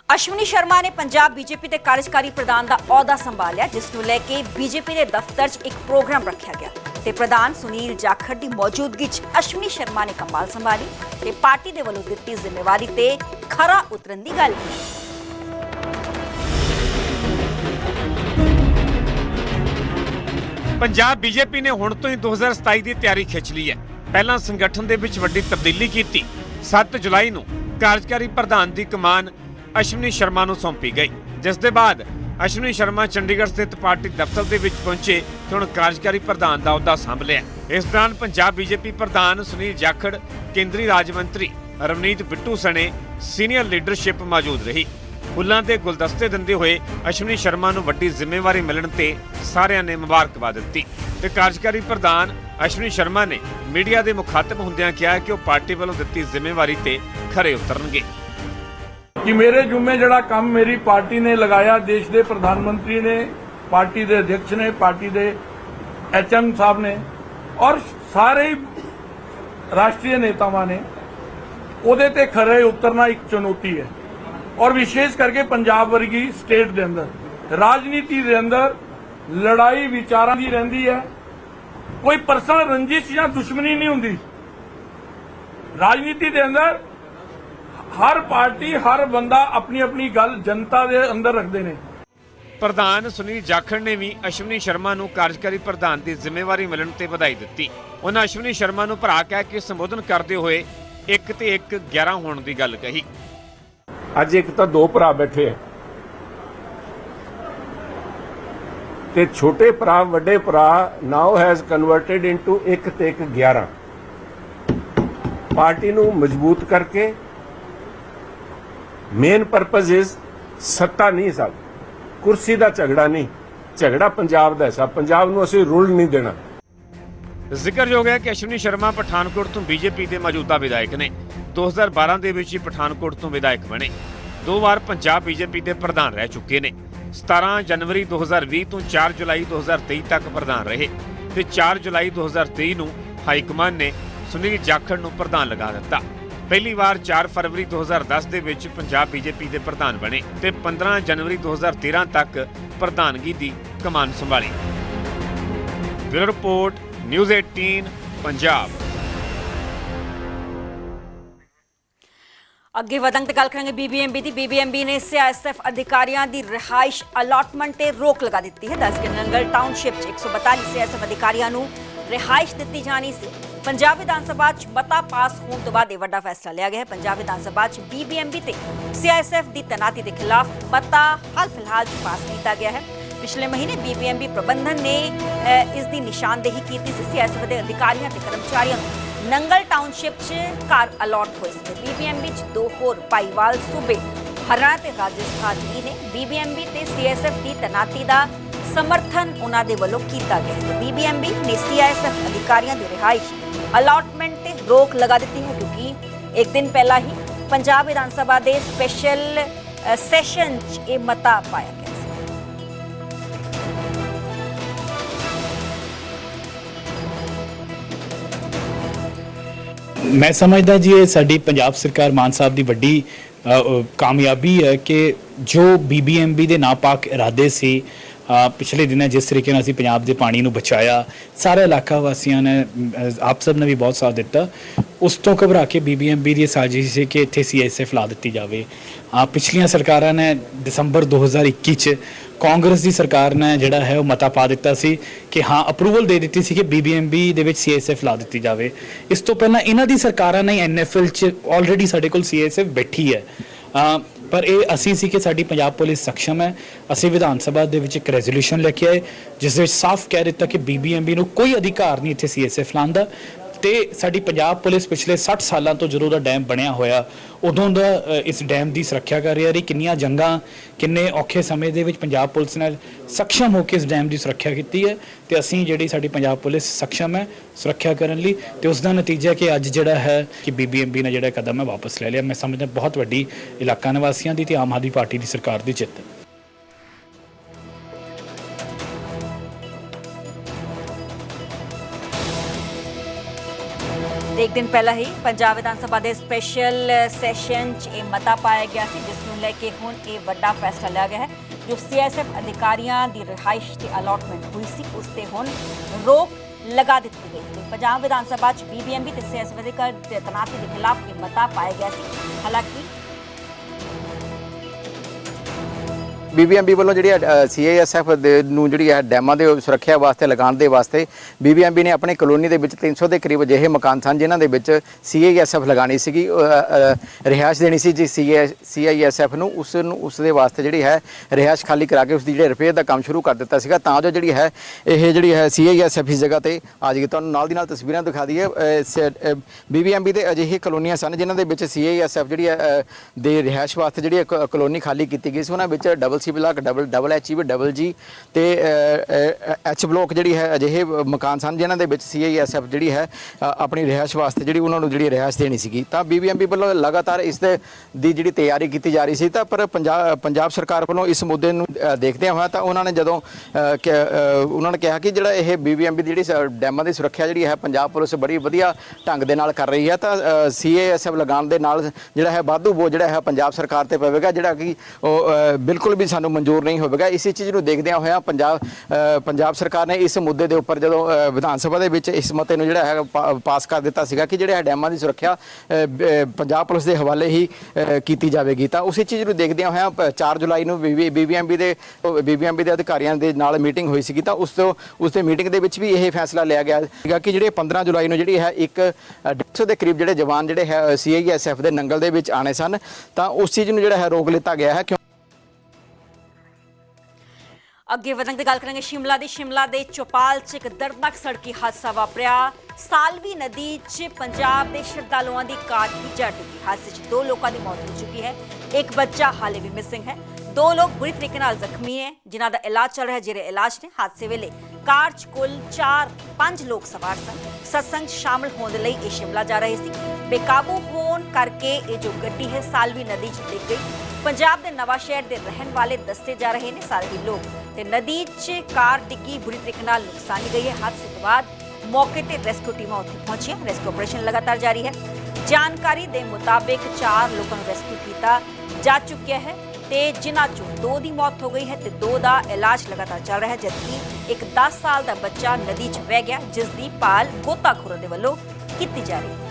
ਅਸ਼ਵਨੀ ਸ਼ਰਮਾ ਨੇ ਪੰਜਾਬ ਬੀਜੇਪੀ ਦੇ ਕਾਰਜਕਾਰੀ ਪ੍ਰਧਾਨ ਦਾ ਅਹੁਦਾ ਸੰਭਾਲਿਆ, ਜਿਸ ਨੂੰ ਲੈ ਕੇ ਬੀਜੇਪੀ ਦੇ ਦਫ਼ਤਰ 'ਚ ਇੱਕ ਪ੍ਰੋਗਰਾਮ ਰੱਖਿਆ ਗਿਆ। ਤੇ ਪ੍ਰਧਾਨ ਸੁਨੀਲ ਜਾਖੜ ਦੀ ਮੌਜੂਦਗੀ 'ਚ ਅਸ਼ਵਨੀ ਸ਼ਰਮਾ ਨੇ ਕੰਮਾਲ ਸੰਭਾਲੀ ਤੇ ਪਾਰਟੀ ਦੇ ਵੱਲੋਂ ਦਿੱਤੀ ਜ਼ਿੰਮੇਵਾਰੀ ਤੇ ਖਰਾ ਉਤਰਨ ਦੀ ਗੱਲ ਕੀਤੀ। ਪੰਜਾਬ ਬੀਜੇਪੀ ਨੇ ਹੁਣ ਤੋਂ ਹੀ 2027 ਦੀ ਤਿਆਰੀ ਖਿੱਚ ਲਈ ਹੈ। ਪਹਿਲਾਂ ਸੰਗਠਨ ਦੇ ਵਿੱਚ ਵੱਡੀ ਤਬਦੀਲੀ ਕੀਤੀ। 7 ਜੁਲਾਈ ਨੂੰ ਕਾਰਜਕਾਰੀ ਪ੍ਰਧਾਨ ਦੀ ਕਮਾਨ ਅਸ਼ਵਨੀ ਸ਼ਰਮਾ ਨੂੰ ਸੌਂਪੀ ਗਈ। ਜਿਸ ਦੇ ਬਾਅਦ ਅਸ਼ਵਨੀ ਸ਼ਰਮਾ ਚੰਡੀਗੜ੍ਹ ਸਥਿਤ ਪਾਰਟੀ ਦਫ਼ਤਰ ਦੇ ਵਿੱਚ ਪਹੁੰਚੇ ਤੇ ਹੁਣ ਕਾਰਜਕਾਰੀ ਪ੍ਰਧਾਨ ਦਾ ਅਹੁਦਾ ਸੰਭ ਲਿਆ ਇਸ ਦੌਰਾਨ ਪੰਜਾਬ ਬੀਜੇਪੀ ਪ੍ਰਧਾਨ ਸੁਨੀਲ ਜਾਖੜ, ਕੇਂਦਰੀ ਰਾਜ ਮੰਤਰੀ ਰਵਨੀਤ ਬਿੱਟੂ ਸਣੇ, ਸੀਨੀਅਰ ਲੀਡਰਸ਼ਿਪ ਮੌਜੂਦ ਰਹੀ। ਫੁੱਲਾਂ ਦੇ ਗੁਲਦਸਤੇ ਦਿੰਦੇ ਹੋਏ ਅਸ਼ਵਨੀ ਸ਼ਰਮਾ ਨੂੰ ਵੱਡੀ ਜ਼ਿੰਮੇਵਾਰੀ ਮਿਲਣ ਤੇ ਸਾਰਿਆਂ ਨੇ ਮੁਬਾਰਕਬਾਦ ਦਿੱਤੀ ਤੇ ਕਾਰਜਕਾਰੀ ਪ੍ਰਧਾਨ ਅਸ਼ਵਨੀ ਸ਼ਰਮਾ ਨੇ ਮੀਡੀਆ ਦੇ ਮੁਖਾਤਬ ਹੁੰਦਿਆਂ ਕਿਹਾ ਕਿ ਉਹ ਪਾਰਟੀ ਵੱਲੋਂ ਦਿੱਤੀ ਜ਼ਿੰਮੇਵਾਰੀ ਤੇ ਖਰੇ ਉਤਰਨਗੇ। ਕਿ ਮੇਰੇ ਜੁਮੇ ਜਿਹੜਾ ਕੰਮ ਮੇਰੀ ਪਾਰਟੀ ਨੇ ਲਗਾਇਆ, ਦੇਸ਼ ਦੇ ਪ੍ਰਧਾਨ ਮੰਤਰੀ ਨੇ, ਪਾਰਟੀ ਦੇ ਅਧਿਕਸ਼ ਨੇ, ਪਾਰਟੀ ਦੇ ਐਚਐਮ ਸਾਹਿਬ ਨੇ ਔਰ ਸਾਰੇ ਰਾਸ਼ਟਰੀ ਨੇਤਾਵਾਂ ਨੇ, ਉਹਦੇ ਤੇ ਖਰੇ ਉਤਰਨਾ ਇੱਕ ਚੁਣੌਤੀ ਹੈ। ਔਰ ਵਿਸ਼ੇਸ਼ ਕਰਕੇ ਪੰਜਾਬ ਵਰਗੀ ਸਟੇਟ ਦੇ ਅੰਦਰ, ਰਾਜਨੀਤੀ ਦੇ ਅੰਦਰ ਲੜਾਈ ਵਿਚਾਰਾਂ ਦੀ ਰਹਿੰਦੀ ਹੈ। ਕੋਈ ਪਰਸਨਲ ਰੰਜਿਸ਼ ਜਾਂ ਦੁਸ਼ਮਣੀ ਨਹੀਂ ਹੁੰਦੀ। ਰਾਜਨੀਤੀ ਦੇ ਅੰਦਰ ਹਰ ਪਾਰਟੀ ਹਰ ਬੰਦਾ ਆਪਣੀ ਆਪਣੀ ਗੱਲ ਜਨਤਾ ਦੇ ਅੰਦਰ ਰੱਖਦੇ ਨੇ। ਪ੍ਰਧਾਨ ਸੁਨੀਲ ਜਾਖੜ ਨੇ ਵੀ ਅਸ਼ਵਨੀ ਸ਼ਰਮਾ ਨੂੰ ਕਾਰਜਕਾਰੀ ਪ੍ਰਧਾਨ ਦੀ ਜ਼ਿੰਮੇਵਾਰੀ ਮਿਲਣ ਤੇ ਵਧਾਈ ਦਿੱਤੀ। ਉਹਨਾਂ ਅਸ਼ਵਨੀ ਸ਼ਰਮਾ ਨੂੰ ਭਰਾ ਕਹਿ ਕੇ ਸੰਬੋਧਨ ਕਰਦੇ ਹੋਏ ਇੱਕ ਤੇ ਇੱਕ 11 ਹੋਣ ਦੀ ਗੱਲ ਕਹੀ। ਅੱਜ ਇੱਕ ਤਾਂ ਦੋ ਭਰਾ ਬੈਠੇ ਆ। ਤੇ ਛੋਟੇ ਭਰਾ ਵੱਡੇ ਭਰਾ ਨਾਓ ਹੈਜ਼ ਕਨਵਰਟਡ ਇਨਟੂ ਇੱਕ ਤੇ ਇੱਕ 11 ਪਾਰਟੀ ਨੂੰ ਮਜ਼ਬੂਤ ਕਰਕੇ ਮੇਨ ਪਰਪਸ ਇਜ਼ ਸੱਤਾ ਨਹੀਂ ਸਭ। ਕੁਰਸੀ ਦਾ ਝਗੜਾ ਨਹੀਂ। ਝਗੜਾ ਪੰਜਾਬ ਦਾ ਹੈ ਸਭ। ਪੰਜਾਬ ਨੂੰ ਅਸੀਂ ਰੁਲ ਨਹੀਂ ਦੇਣਾ। ਜ਼ਿਕਰਯੋਗ ਹੈ ਕਿ ਅਸ਼ਵਨੀ ਸ਼ਰਮਾ ਪਠਾਨਕੋਟ ਤੋਂ ਬੀਜੇਪੀ ਦੇ ਮੌਜੂਦਾ ਵਿਧਾਇਕ ਨੇ। 2012 ਦੇ ਵਿੱਚ ਹੀ ਪਠਾਨਕੋਟ ਤੋਂ ਵਿਧਾਇਕ ਬਣੇ। ਦੋ ਵਾਰ ਪੰਜਾਬ ਬੀਜੇਪੀ ਦੇ ਪ੍ਰਧਾਨ ਰਹਿ ਚੁੱਕੇ ਨੇ। 17 ਜਨਵਰੀ 2020 ਤੋਂ 4 ਜੁਲਾਈ 2023 ਤੱਕ ਪ੍ਰਧਾਨ ਰਹੇ ਤੇ 4 ਜੁਲਾਈ 2023 ਨੂੰ ਹਾਈਕਮਾਨ ਨੇ ਸੁਨੀਲ ਜਾਖੜ ਨੂੰ ਪ੍ਰਧਾਨ ਲਗਾ ਦਿੱਤਾ। ਪਹਿਲੀ ਵਾਰ 4 ਫਰਵਰੀ 2010 ਦੇ ਵਿੱਚ ਪੰਜਾਬ ਬੀਜੇਪੀ ਦੇ ਪ੍ਰਧਾਨ ਬਣੇ ਤੇ 15 ਜਨਵਰੀ 2013 ਤੱਕ ਪ੍ਰਧਾਨਗੀ ਦੀ ਕਮਾਨ ਸੰਭਾਲੀ। Bureau report, news 18 Punjab. ਅੱਗੇ ਵਧਣ ਤੇ ਗੱਲ ਕਰਾਂਗੇ ਬੀਬੀਐਮਬੀ ਦੀ। ਬੀਬੀਐਮਬੀ ਨੇ ਸੀਆਈਐਸਐਫ ਅਧਿਕਾਰੀਆਂ ਦੀ ਰਿਹਾਇਸ਼ ਅਲਾਟਮੈਂਟ ਤੇ ਰੋਕ ਲਗਾ ਦਿੱਤੀ ਹੈ। ਦੱਸ ਕੇ ਨੰਗਲ ਟਾਊਨਸ਼ਿਪ 142 ਸੀਆਈਐਸਐਫ ਅਧਿਕਾਰੀਆਂ ਨੂੰ ਰਿਹਾਇਸ਼ ਦਿੱਤੀ ਜਾਣੀ ਸੀ। ਪੰਜਾਬ ਵਿਧਾਨ ਸਭਾ 'ਚ ਮਤਾ ਪਾਸ ਹੋਣ ਤੋਂ ਬਾਅਦ ਇਹ ਵੱਡਾ ਫੈਸਲਾ ਲਿਆ ਗਿਆ ਹੈ। ਪੰਜਾਬ ਵਿਧਾਨ ਸਭਾ 'ਚ ਬੀਬੀਐਮਬੀ ਤੇ ਸੀਆਈਐਸਐਫ ਦੀ ਤੈਨਾਤੀ ਦੇ ਖਿਲਾਫ ਮਤਾ ਹਾਲ ਫਿਲਹਾਲ ਪਾਸ ਕੀਤਾ ਗਿਆ ਹੈ। ਪਿਛਲੇ ਮਹੀਨੇ ਬੀਬੀਐਮਬੀ ਪ੍ਰਬੰਧਨ ਨੇ ਇਸ ਦੀ ਨਿਸ਼ਾਨਦੇਹੀ ਕੀਤੀ ਸੀ। ਸੀਆਈਐਸਐਫ ਦੇ ਅਧਿਕਾਰੀਆਂ ਤੇ ਕਰਮਚਾਰੀਆਂ ਨੂੰ ਨੰਗਲ ਟਾਊਨਸ਼ਿਪ 'ਚ ਘਰ ਅਲਾਟ ਹੋਏ ਸੀ। ਬੀਬੀਐਮਬੀ 'ਚ ਦੋ ਹੋਰ ਭਾਈਵਾਲ ਸੂਬੇ, ਹਰਿਆਣਾ ਤੇ ਰਾਜਸਥਾਨ ਵੀ ਨੇ। ਬੀਬੀਐਮਬੀ ਤੇ ਸੀਐਸਐਫ ਦੀ ਤੈਨਾਤੀ ਦਾ ਸਮਰਥਨ ਉਹਨਾਂ ਦੇ ਵੱਲੋਂ ਕੀਤਾ ਗਿਆ ਹੈ। ਬੀਬੀਐਮਬੀ ਨੇ ਸੀਐਸਐਫ ਅਧਿਕਾਰੀਆਂ ਦੀ ਰਿਹਾਇਸ਼ ਅਲਾਟਮੈਂਟ ਤੇ ਰੋਕ ਲਗਾ ਦਿੱਤੀ ਹੈ ਕਿਉਂਕਿ ਇੱਕ ਦਿਨ ਪਹਿਲਾਂ ਹੀ ਪੰਜਾਬ ਵਿਧਾਨ ਸਭਾ ਦੇ ਸਪੈਸ਼ਲ ਸੈਸ਼ਨ 'ਚ ਇਹ ਮਤਾ ਪਾਇਆ ਗਿਆ ਮੈਂ ਸਮਝਦਾ ਜੀ ਇਹ ਸਾਡੀ ਪੰਜਾਬ ਸਰਕਾਰ ਮਾਨ ਸਾਹਿਬ ਦੀ ਵੱਡੀ ਕਾਮਯਾਬੀ ਹੈ ਕਿ ਜੋ ਬੀਬੀਐਮਬੀ ਦੇ ਨਾਪਾਕ ਇਰਾਦੇ ਸੀ ਪਿਛਲੇ ਦਿਨਾਂ ਜਿਸ ਤਰੀਕੇ ਨਾਲ ਅਸੀਂ ਪੰਜਾਬ ਦੇ ਪਾਣੀ ਨੂੰ ਬਚਾਇਆ ਸਾਰੇ ਇਲਾਕਾ ਵਾਸੀਆਂ ਨੇ ਆਪ ਸਭ ਨੇ ਵੀ ਬਹੁਤ ਸਾਥ ਦਿੱਤਾ। ਉਸ ਤੋਂ ਘਬਰਾ ਕੇ ਬੀਬੀਐਮਬੀ ਦੀ ਸਾਜ਼ਿਸ਼ ਸੀ ਕਿ ਇੱਥੇ ਸੀਐਸਐਫ ਲਾ ਦਿੱਤੀ ਜਾਵੇ। ਅ, ਪਿਛਲੀਆਂ ਸਰਕਾਰਾਂ ਨੇ ਦਸੰਬਰ 2021 ਚ ਕਾਂਗਰਸ ਦੀ ਸਰਕਾਰ ਨੇ ਜਿਹੜਾ ਹੈ ਉਹ ਮਤਾ ਪਾ ਦਿੱਤਾ ਸੀ ਕਿ ਹਾਂ ਅਪਰੂਵਲ ਦੇ ਦਿੱਤੀ ਸੀ ਕਿ ਬੀਬੀਐਮਬੀ ਦੇ ਵਿੱਚ ਸੀਐਸਐਫ ਲਾ ਦਿੱਤੀ ਜਾਵੇ। ਇਸ ਤੋਂ ਪਹਿਲਾਂ ਇਹਨਾਂ ਦੀ ਸਰਕਾਰਾਂ ਨੇ ਐਨਐਫਐਲ ਚ ਆਲਰੇਡੀ ਸਾਡੇ ਕੋਲ ਸੀਐਸਐਫ ਬੈਠੀ ਹੈ। ਪਰ ਇਹ ਅਸੀਂ ਸੀ ਕਿ ਸਾਡੀ ਪੰਜਾਬ ਪੁਲਿਸ ਸક્ષਮ ਹੈ। ਅਸੀਂ ਵਿਧਾਨ ਸਭਾ ਦੇ ਵਿੱਚ ਇੱਕ ਰੈਜ਼ੋਲੂਸ਼ਨ ਲੈ ਕੇ ਆਏ, ਜਿਸ ਵਿੱਚ ਸਾਫ਼ ਕਹਿ ਦਿੱਤਾ ਕਿ ਬੀਬੀਐਮਬੀ ਨੂੰ ਕੋਈ ਅਧਿਕਾਰ ਨਹੀਂ ਇੱਥੇ ਸੀਐਸਐਫ ਲਾਉਣ ਦਾ। ਤੇ ਸਾਡੀ ਪੰਜਾਬ ਪੁਲਿਸ ਪਿਛਲੇ 60 ਸਾਲਾਂ ਤੋਂ ਜਦੋਂ ਦਾ ਡੈਮ ਬਣਿਆ ਹੋਇਆ, ਉਦੋਂ ਦਾ ਇਸ ਡੈਮ ਦੀ ਸੁਰੱਖਿਆ ਕਰ ਰਹੀ ਹੈ ਕਿੰਨੀਆਂ ਜੰਗਾਂ, ਕਿੰਨੇ ਔਖੇ ਸਮੇਂ ਦੇ ਵਿੱਚ ਪੰਜਾਬ ਪੁਲਿਸ ਨੇ ਸક્ષਮ ਹੋ ਕੇ ਇਸ ਡੈਮ ਦੀ ਸੁਰੱਖਿਆ ਕੀਤੀ ਹੈ ਤੇ ਅਸੀਂ ਜਿਹੜੀ ਸਾਡੀ ਪੰਜਾਬ ਪੁਲਿਸ ਸક્ષਮ ਹੈ ਸੁਰੱਖਿਆ ਕਰਨ ਲਈ ਤੇ ਉਸ ਦਾ ਨਤੀਜਾ ਕਿ ਅੱਜ ਜਿਹੜਾ ਹੈ ਕਿ ਬੀਬੀਐਮਬੀ ਨੇ ਜਿਹੜਾ ਕਦਮ ਹੈ ਵਾਪਸ ਲੈ ਲਿਆ। ਮੈਂ ਸਮਝਦਾ ਬਹੁਤ ਵੱਡੀ ਇਲਾਕਾ ਨਿਵਾਸੀਆਂ ਦੀ ਤੇ ਆਮ ਆਦਮੀ ਪਾਰਟੀ ਦੀ ਸਰਕਾਰ ਦੀ ਜਿੱਤ। ਹੈ ਤੇ ਇੱਕ ਦਿਨ ਪਹਿਲਾਂ ਹੀ ਪੰਜਾਬ ਵਿਧਾਨ ਸਭਾ ਦੇ ਸਪੈਸ਼ਲ ਸੈਸ਼ਨ 'ਚ ਇਹ ਮਤਾ ਪਾਇਆ ਗਿਆ ਸੀ ਜਿਸ ਨੂੰ ਲੈ ਕੇ ਹੁਣ ਇਹ ਵੱਡਾ ਫੈਸਲਾ ਲਿਆ ਗਿਆ ਹੈ ਜੋ ਸੀਐਸਐਫ ਅਧਿਕਾਰੀਆਂ ਦੀ ਰਿਹਾਇਸ਼ ਤੇ ਅਲਾਟਮੈਂਟ ਹੋਈ ਸੀ ਉਸ ਤੇ ਹੁਣ ਰੋਕ ਲਗਾ ਦਿੱਤੀ ਗਈ ਤੇ ਪੰਜਾਬ ਵਿਧਾਨ ਸਭਾ 'ਚ ਬੀਬੀਐਮਬੀ ਤੇ ਸੀਐਸਐਫ ਅਧਿਕਾਰ ਦੇ ਤਨਾਤੀ ਦੇ ਖਿਲਾਫ ਇਹ ਮਤਾ ਪਾਇਆ ਗਿਆ ਸੀ ਹਾਲਾਂਕਿ ਬੀਬੀਐਮਬੀ ਵੱਲੋਂ ਜਿਹੜੀ ਸੀਏਐਸਐਫ ਨੂੰ ਜਿਹੜੀ ਹੈ ਡੈਮਾਂ ਦੇ ਸੁਰੱਖਿਆ ਵਾਸਤੇ ਲਗਾਉਣ ਦੇ ਵਾਸਤੇ ਬੀਬੀਐਮਬੀ ਨੇ ਆਪਣੇ ਕਲੋਨੀ ਦੇ ਵਿੱਚ 300 ਦੇ ਕਰੀਬ ਅਜਿਹੇ ਮਕਾਨ ਸਨ, ਜਿਨ੍ਹਾਂ ਦੇ ਵਿੱਚ ਸੀਏਐਸਐਫ ਲਗਾਣੀ ਸੀਗੀ ਰਿਹਾਇਸ਼ ਦੇਣੀ ਸੀ ਜੀ ਸੀਆਈਐਸਐਫ ਨੂੰ ਉਸ ਨੂੰ, ਉਸ ਦੇ ਵਾਸਤੇ ਜਿਹੜੀ ਹੈ, ਰਿਹਾਇਸ਼ ਖਾਲੀ ਕਰਾ ਕੇ ਉਸ ਦੀ ਜਿਹੜੇ ਰਿਪੇਅਰ ਦਾ ਕੰਮ ਸ਼ੁਰੂ ਕਰ ਦਿੱਤਾ ਸੀਗਾ। ਤਾਂ ਜੋ ਜਿਹੜੀ ਹੈ, ਇਹ ਜਿਹੜੀ ਹੈ, ਸੀਆਈਐਸਐਫ ਇਸ ਜਗ੍ਹਾ ਤੇ ਆ ਜਾਏਗੀ। ਤੁਹਾਨੂੰ ਨਾਲ ਦੀ ਨਾਲ ਤਸਵੀਰਾਂ ਦਿਖਾ ਦਈਏ ਬੀਬੀਐਮਬੀ ਦੇ ਅਜਿਹੇ ਕਲੋਨੀਆਂ ਸਨ, ਜਿਨ੍ਹਾਂ ਦੇ ਵਿੱਚ ਸੀਆਈਐਸਐਫ ਜਿਹੜੀ ਹੈ ਦੇ ਰਿਹਾਇਸ਼ ਵਾਸਤੇ ਜਿਹੜੀ ਕਲੋਨੀ ਖਾਲੀ ਕੀਤੀ ਗਈ ਸੀ, ਉਹਨਾਂ ਵਿੱਚ double C block double double H V double G ਤੇ ਐਚ ਬਲਾਕ ਜਿਹੜੀ ਹੈ ਅਜਿਹੇ ਮਕਾਨ ਸਨ ਜਿਨ੍ਹਾਂ ਦੇ ਵਿੱਚ ਸੀਆਈਐਸਐਫ ਜਿਹੜੀ ਹੈ ਆਪਣੀ ਰਿਹਾਇਸ਼ ਵਾਸਤੇ ਜਿਹੜੀ ਉਹਨਾਂ ਨੂੰ ਜਿਹੜੀ ਰਿਹਾਇਸ਼ ਦੇਣੀ ਸੀਗੀ। ਤਾਂ ਬੀਬੀਐਮਬੀ ਵੱਲੋਂ ਲਗਾਤਾਰ ਇਸ ਦੇ, ਦੀ ਜਿਹੜੀ ਤਿਆਰੀ ਕੀਤੀ ਜਾ ਰਹੀ ਸੀ, ਤਾਂ ਪਰ ਪੰਜਾਬ ਸਰਕਾਰ ਵੱਲੋਂ ਇਸ ਮੁੱਦੇ ਨੂੰ ਦੇਖਦਿਆਂ ਹੋਇਆ ਤਾਂ ਉਹਨਾਂ ਨੇ ਜਦੋਂ ਉਹਨਾਂ ਨੇ ਕਿਹਾ ਕਿ ਜਿਹੜਾ ਇਹ ਬੀਬੀਐਮਬੀ ਦੀ ਜਿਹੜੀ ਡੈਮਾਂ ਦੀ ਸੁਰੱਖਿਆ ਜਿਹੜੀ ਹੈ, ਪੰਜਾਬ ਪੁਲਿਸ ਬੜੀ ਵਧੀਆ ਢੰਗ ਦੇ ਨਾਲ ਕਰ ਰਹੀ ਹੈ, ਤਾਂ ਸੀਏਐਸਐਫ ਲਗਾਉਣ ਦੇ ਨਾਲ ਜਿਹੜਾ ਹੈ ਵਾਧੂ ਬੋਝ ਜਿਹੜਾ ਹੈ ਪੰਜਾਬ ਸਰਕਾਰ ਤੇ ਪਵੇਗਾ, ਜਿਹੜਾ ਕਿ ਉਹ ਬਿਲਕੁਲ ਵੀ ਸਾਨੂੰ ਮਨਜ਼ੂਰ ਨਹੀਂ ਹੋਵੇਗਾ। ਇਸੇ ਚੀਜ਼ ਨੂੰ ਦੇਖਦਿਆਂ ਹੋਇਆ ਪੰਜਾਬ ਪੰਜਾਬ ਸਰਕਾਰ ਨੇ ਇਸ ਮੁੱਦੇ ਦੇ ਉੱਪਰ ਜਦੋਂ ਵਿਧਾਨ ਸਭਾ ਦੇ ਵਿੱਚ ਇਸ ਮਤੇ ਨੂੰ ਜਿਹੜਾ ਹੈ ਪਾਸ ਕਰ ਦਿੱਤਾ ਸੀਗਾ ਕਿ ਜਿਹੜੇ ਇਹ ਡੈਮਾਂ ਦੀ ਸੁਰੱਖਿਆ ਪੰਜਾਬ ਪੁਲਿਸ ਦੇ ਹਵਾਲੇ ਹੀ ਕੀਤੀ ਜਾਵੇਗੀ। ਤਾਂ ਉਸੇ ਚੀਜ਼ ਨੂੰ ਦੇਖਦਿਆਂ ਹੋਇਆ 4 ਜੁਲਾਈ ਨੂੰ ਬੀਬੀਐਮਬੀ ਦੇ ਬੀਬੀਐਮਬੀ ਦੇ ਅਧਿਕਾਰੀਆਂ ਦੇ ਨਾਲ ਮੀਟਿੰਗ ਹੋਈ ਸੀਗੀ। ਤਾਂ ਉਸ ਤੋਂ, ਉਸ ਦੇ ਮੀਟਿੰਗ ਦੇ ਵਿੱਚ ਵੀ ਇਹ ਫੈਸਲਾ ਲਿਆ ਗਿਆ ਸੀਗਾ ਕਿ ਜਿਹੜੇ 15 ਜੁਲਾਈ ਨੂੰ ਜਿਹੜੀ ਹੈ ਇੱਕ 150 ਦੇ ਕਰੀਬ ਜਿਹੜੇ ਜਵਾਨ ਜਿਹੜੇ ਹੈ, ਸੀਆਈਐਸਐਫ ਦੇ ਨੰਗਲ ਦੇ ਵਿੱਚ ਆਣੇ ਸਨ, ਤਾਂ ਉਸ ਚੀਜ਼ ਨੂੰ ਜਿਹੜਾ ਹੈ ਰੋਕ ਲਿੱਤਾ ਗਿਆ ਹੈ। ਕਿਉਂ ਅੱਗੇ ਵਧਣ ਦੀ ਗੱਲ ਕਰਾਂਗੇ ਸ਼ਿਮਲਾ ਦੀ। ਸ਼ਿਮਲਾ ਦੇ ਚੋਪਾਲ 'ਚ ਇੱਕ ਦਰਦਨਾਕ ਸੜਕੀ ਹਾਦਸਾ ਵਾਪਰਿਆ। ਸਾਲਵੀ ਨਦੀ 'ਚ ਪੰਜਾਬ ਦੇ ਸ਼ਰਧਾਲੂਆਂ ਦੀ ਕਾਰ ਦੀ ਜਾ ਡੁੱਬੀ। ਹਾਦਸੇ 'ਚ ਦੋ ਲੋਕਾਂ ਦੀ ਮੌਤ ਹੋ ਚੁੱਕੀ ਹੈ। ਇੱਕ ਬੱਚਾ ਹਾਲੇ ਵੀ ਮਿਸਿੰਗ ਹੈ। ਦੋ ਲੋਕ ਬੁਰੀ ਤਰੀਕੇ ਨਾਲ ਜ਼ਖਮੀ ਹੈ, ਜਿਨ੍ਹਾਂ ਦਾ ਇਲਾਜ ਚੱਲ ਰਿਹਾ, ਜਿਹੜੇ ਇਲਾਜ ਨੇ ਹਾਦਸੇ ਵੇਲੇ। ਕਾਰ 'ਚ ਕੁੱਲ 4 5 ਲੋਕ ਸਵਾਰ ਸਨ। ਸਤਸੰਗ ਸ਼ਾਮਲ ਹੋਣ ਦੇ ਲਈ ਇਹ ਸ਼ਿਮਲਾ ਜਾ ਰਹੇ ਸੀ। ਬੇਕਾਬੂ ਹੋਣ ਕਰਕੇ ਇਹ ਜੋ ਗੱਡੀ ਹੈ, ਸਾਲਵੀ ਨਦੀ 'ਚ ਡਿੱਗ ਗਈ। ਪੰਜਾਬ ਦੇ ਨਵਾਂ ਸ਼ਹਿਰ ਦੇ ਰਹਿਣ ਵਾਲੇ ਦੱਸੇ ਜਾ ਰਹੇ ਨੇ ਸਾਲਵੀ ਲੋਕ। ਤੇ ਨਦੀ 'ਚ ਕਾਰ ਡਿੱਗੀ, ਬੁਰੀ ਤਰੀਕੇ ਨਾਲ ਨੁਕਸਾਨੀ ਗਈ ਹੈ। ਹਾਦਸੇ ਤੋਂ ਬਾਅਦ ਮੌਕੇ ਤੇ ਰੈਸਕਿਊ ਟੀਮਾਂ ਉੱਥੇ ਪਹੁੰਚੀਆਂ। ਰੈਸਕਿਊ ਆਪਰੇਸ਼ਨ ਲਗਾਤਾਰ ਜਾਰੀ ਹੈ। ਜਾਣਕਾਰੀ ਦੇ ਮੁਤਾਬਿਕ 4 ਲੋਕਾਂ ਨੂੰ ਰੈਸਕਿਊ ਕੀਤਾ ਜਾ ਚੁੱਕਿਆ ਹੈ ਤੇ ਜਿਨ੍ਹਾਂ ਚੋਂ ਦੋ ਦੀ ਮੌਤ ਹੋ ਗਈ ਹੈ ਤੇ ਦੋ ਦਾ ਇਲਾਜ ਲਗਾਤਾਰ ਚੱਲ ਰਿਹਾ ਹੈ, ਜਦਕਿ ਇੱਕ 10 ਸਾਲ ਦਾ ਬੱਚਾ ਨਦੀ 'ਚ ਵਹਿ ਗਿਆ, ਜਿਸ ਦੀ ਭਾਲ ਗੋਤਾਖੋਰਾਂ ਦੇ ਵੱਲੋਂ ਕੀਤੀ ਜਾ ਰਹੀ ਹੈ।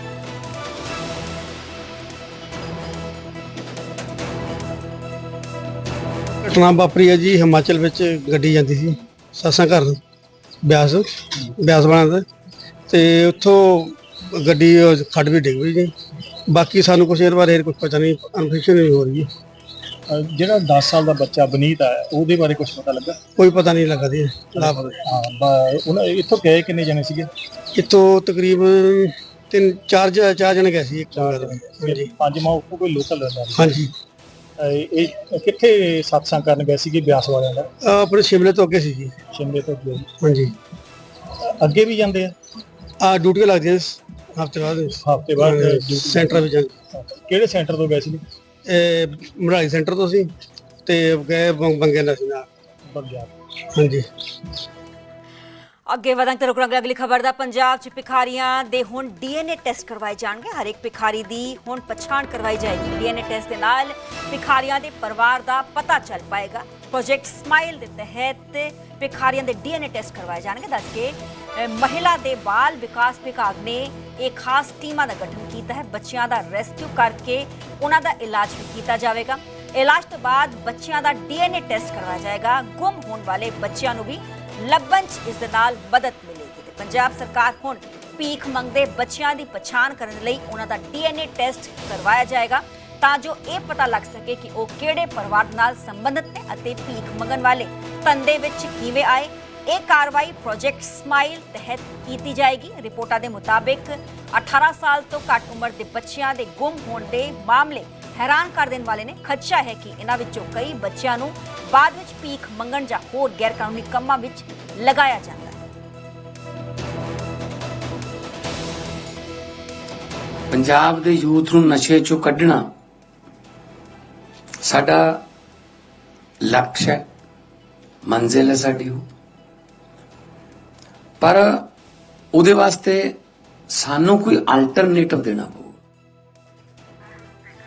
ਘਟਨਾ ਵਾਪਰੀ ਹੈ ਜੀ ਹਿਮਾਚਲ ਵਿੱਚ ਗੱਡੀ ਜਾਂਦੀ ਸੀ ਸਾਸਾਂ ਘਰ ਬਿਆਸ ਬਿਆਸ ਬਣਾ ਤੇ ਉੱਥੋਂ ਗੱਡੀ ਖੱਡ ਵੀ ਡਿੱਗ ਪਈ ਜੀ। ਬਾਕੀ ਸਾਨੂੰ ਕੁਛ ਇਹਦੇ ਬਾਰੇ ਕੁਝ ਪਤਾ ਨਹੀਂ ਇਨਫੋਰਮੇਸ਼ਨ ਨਹੀਂ ਹੋ ਰਹੀ ਹੈ। ਜਿਹੜਾ 10 ਸਾਲ ਦਾ ਬੱਚਾ ਬਨੀਤ ਹੈ ਉਹਦੇ ਬਾਰੇ ਕੁਝ ਪਤਾ ਲੱਗਾ? ਕੋਈ ਪਤਾ ਨਹੀਂ ਲੱਗਾ ਜੀ ਉਹਨਾਂ ਇੱਥੋਂ ਗਏ ਕਿੰਨੇ ਜਣੇ ਸੀਗੇ? ਇੱਥੋਂ ਤਕਰੀਬਨ ਤਿੰਨ ਚਾਰ ਚਾਰ ਜਣੇ ਗਏ ਸੀ ਇੱਕ ਹਾਂਜੀ। ਪੰਜ ਮਾਂ ਉੱਥੋਂ ਕੋਈ ਲੋਕਲ ਰਹਿੰਦਾ। ਹਾਂਜੀ। ਇਹ ਕਿੱਥੇ ਸਤਸੰਗ ਕਰਨ ਗਏ ਸੀਗੇ ਬਿਆਸ ਵਾਲਿਆਂ ਦਾ? ਆਹ ਆਪਣੇ ਸ਼ਿਮਲੇ ਤੋਂ ਅੱਗੇ ਸੀ ਜੀ। ਸ਼ਿਮਲੇ ਤੋਂ ਅੱਗੇ। ਹਾਂਜੀ। ਅੱਗੇ ਵੀ ਜਾਂਦੇ ਆ? ਆ ਡਿਊਟੀ ਲੱਗਦੀ ਹੈ ਹਫ਼ਤੇ ਬਾਅਦ। ਹਫ਼ਤੇ ਬਾਅਦ duty ਸੈਂਟਰ ਵਿੱਚ ਕਿਹੜੇ ਸੈਂਟਰ ਤੋਂ ਗਏ ਸੀਗੇ ਇਹ ਮੜਾਈ ਸੈਂਟਰ ਤੋਂ ਸੀ ਤੇ ਗਏ ਬੰ- ਬੰਗੇ ਦਾ ਸੀ ਨਾਲ। ਬੰਗਿਆ ਹਾਂਜੀ। ਅੱਗੇ ਵਧਾਂਗੇ, ਤੇ ਰੁਕਣਗੇ ਅਗਲੀ ਖਬਰ ਦਾ। ਪੰਜਾਬ 'ਚ ਭਿਖਾਰੀਆਂ ਦੇ ਹੁਣ ਡੀਐਨਏ ਟੈਸਟ ਕਰਵਾਏ ਜਾਣਗੇ। ਹਰ ਇੱਕ ਭਿਖਾਰੀ ਦੀ ਹੁਣ ਪਛਾਣ ਕਰਵਾਈ ਜਾਏਗੀ। ਡੀਐਨਏ ਟੈਸਟ ਦੇ ਨਾਲ ਭਿਖਾਰੀਆਂ ਦੇ ਪਰਿਵਾਰ ਦਾ ਪਤਾ ਚੱਲ ਪਾਏਗਾ। ਪ੍ਰੋਜੈਕਟ ਸਮਾਈਲ ਦੇ ਤਹਿਤ ਭਿਖਾਰੀਆਂ ਦੇ ਡੀਐਨਏ ਟੈਸਟ ਕਰਵਾਏ ਜਾਣਗੇ। ਦੱਸ ਕੇ ਮਹਿਲਾ ਦੇ ਬਾਲ ਵਿਕਾਸ ਵਿਭਾਗ ਨੇ ਇਹ ਖਾਸ ਟੀਮਾਂ ਦਾ ਗਠਨ ਕੀਤਾ ਹੈ। ਬੱਚਿਆਂ ਦਾ ਰੈਸਕਿਊ ਕਰਕੇ ਉਹਨਾਂ ਦਾ ਇਲਾਜ ਵੀ ਕੀਤਾ ਜਾਵੇਗਾ। ਇਲਾਜ ਤੋਂ ਬਾਅਦ ਬੱਚਿਆਂ ਦਾ ਡੀਐਨਏ ਟੈਸਟ ਕਰਵਾਇਆ ਜਾਏਗਾ। ਗੁੰਮ ਹੋਣ ਵਾਲੇ ਬੱਚਿਆਂ ਨੂੰ ਵੀ ਲੱਭਣ 'ਚ ਇਸ ਦੇ ਨਾਲ ਮਦਦ ਮਿਲੇਗੀ ਤੇ ਪੰਜਾਬ ਸਰਕਾਰ ਹੁਣ ਭੀਖ ਮੰਗਦੇ ਬੱਚਿਆਂ ਦੀ ਪਛਾਣ ਕਰਨ ਲਈ ਉਹਨਾਂ ਦਾ ਡੀਐਨਏ ਟੈਸਟ ਕਰਵਾਇਆ ਜਾਏਗਾ ਤਾਂ ਜੋ ਇਹ ਪਤਾ ਲੱਗ ਸਕੇ ਕਿ ਉਹ ਕਿਹੜੇ ਪਰਿਵਾਰ ਨਾਲ ਸੰਬੰਧਿਤ ਨੇ ਅਤੇ ਭੀਖ ਮੰਗਣ ਵਾਲੇ ਧੰਦੇ ਵਿੱਚ ਕਿਵੇਂ ਆਏ। ਇਹ ਕਾਰਵਾਈ ਪ੍ਰੋਜੈਕਟ ਸਮਾਈਲ ਤਹਿਤ ਕੀਤੀ ਜਾਏਗੀ। ਰਿਪੋਰਟਾਂ ਦੇ ਮੁਤਾਬਿਕ 18 ਸਾਲ ਤੋਂ ਘੱਟ ਉਮਰ ਦੇ ਬੱਚਿਆਂ ਦੇ ਗੁੰਮ ਹੋਣ ਦੇ ਮਾਮਲੇ ਹੈਰਾਨ ਕਰ ਦੇਣ ਵਾਲੇ ਨੇ। ਖਦਸ਼ਾ ਹੈ ਕਿ ਇਹਨਾਂ ਵਿੱਚੋਂ ਕਈ ਬੱਚਿਆਂ ਨੂੰ ਬਾਅਦ ਭੀਖ ਮੰਗਣ ਜਾਂ ਹੋਰ ਗੈਰਕਾਨੂੰਨੀ ਕੰਮਾਂ ਵਿੱਚ ਲਗਾਇਆ ਜਾਂਦਾ ਹੈ। ਪੰਜਾਬ ਦੇ ਯੂਥ ਨੂੰ ਨਸ਼ੇ ਚੋਂ ਕੱਢਣਾ ਸਾਡਾ ਲਕਸ਼ ਹੈ, ਮੰਜ਼ਿਲ ਹੈ ਸਾਡੀ ਉਹ। ਪਰ ਉਹਦੇ ਵਾਸਤੇ ਸਾਨੂੰ ਕੋਈ ਅਲਟਰਨੇਟਿਵ ਦੇਣਾ ਪਊ